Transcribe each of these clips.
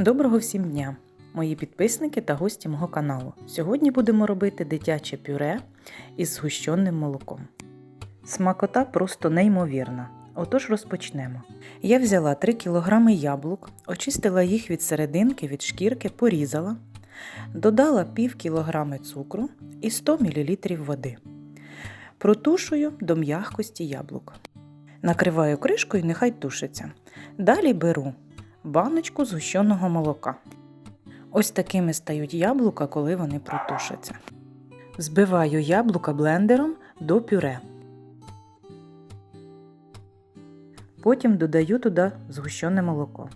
Доброго всім дня, мої підписники та гості мого каналу. Сьогодні будемо робити дитяче пюре із згущеним молоком. Смакота просто неймовірна. Отож розпочнемо. Я взяла 3 кг яблук, очистила їх від серединки, від шкірки, порізала, додала пів кілограми цукру і 100 мл води. Протушую до м'якості яблук. Накриваю кришкою, нехай тушиться. Далі беру баночку згущеного молока. Ось такими стають яблука, коли вони протушаться. Збиваю яблука блендером до пюре. Потім додаю туди згущене молоко.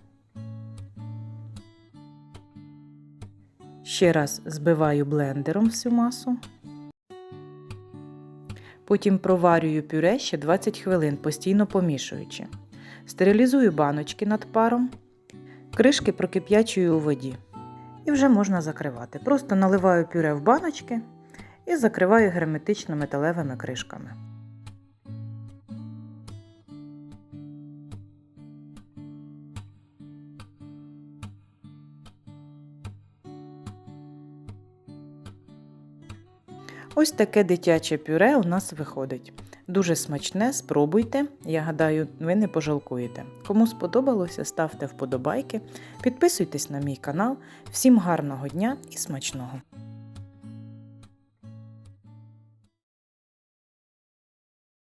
Ще раз збиваю блендером всю масу. Потім проварюю пюре ще 20 хвилин, постійно помішуючи. Стерилізую баночки над паром. Кришки прокип'ячую у воді. І вже можна закривати. Просто наливаю пюре в баночки і закриваю герметично металевими кришками. Ось таке дитяче пюре у нас виходить. Дуже смачне, спробуйте. Я гадаю, ви не пожалкуєте. Кому сподобалося, ставте вподобайки, підписуйтесь на мій канал. Всім гарного дня і смачного!